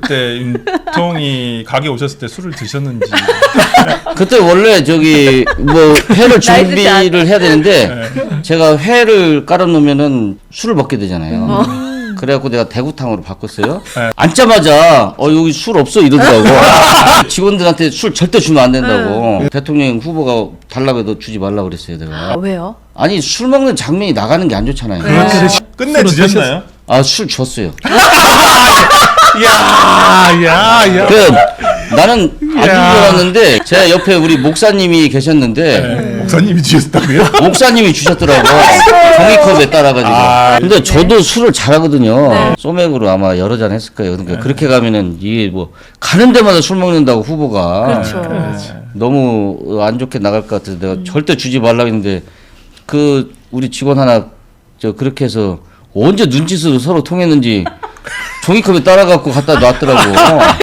그때 윤통이 가게 오셨을 때 술을 드셨는지. 그때 원래 저기 뭐 회를 준비를 해야 되는데 네. 제가 회를 깔아놓으면은 술을 먹게 되잖아요. 그래갖고 내가 대구탕으로 바꿨어요. 네. 앉자마자 어 여기 술 없어 이러더라고. 직원들한테 술 절대 주면 안 된다고. 대통령 후보가 달라고 해도 주지 말라 그랬어요 내가. 아, 왜요? 아니 술 먹는 장면이 나가는 게 안 좋잖아요. 끝내 드셨나요? 아 술 줬어요. 야, 야, 야. 그 나는 안줄줄 야. 알았는데 제 옆에 우리 목사님이 계셨는데 네. 목사님이 주셨다고요? 목사님이 주셨더라고 종이컵에 따라가지고 아, 근데 저도 술을 잘하거든요 네. 소맥으로 아마 여러 잔 했을 거예요 그러니까 그렇게 가면은 이게 뭐 가는 데마다 술 먹는다고 후보가 그렇죠. 너무 안 좋게 나갈 것 같아서 내가 절대 주지 말라고 했는데 그 우리 직원 하나 저 그렇게 해서 언제 눈짓으로 서로 통했는지 종이컵에 따라갖고 갖다 놨더라고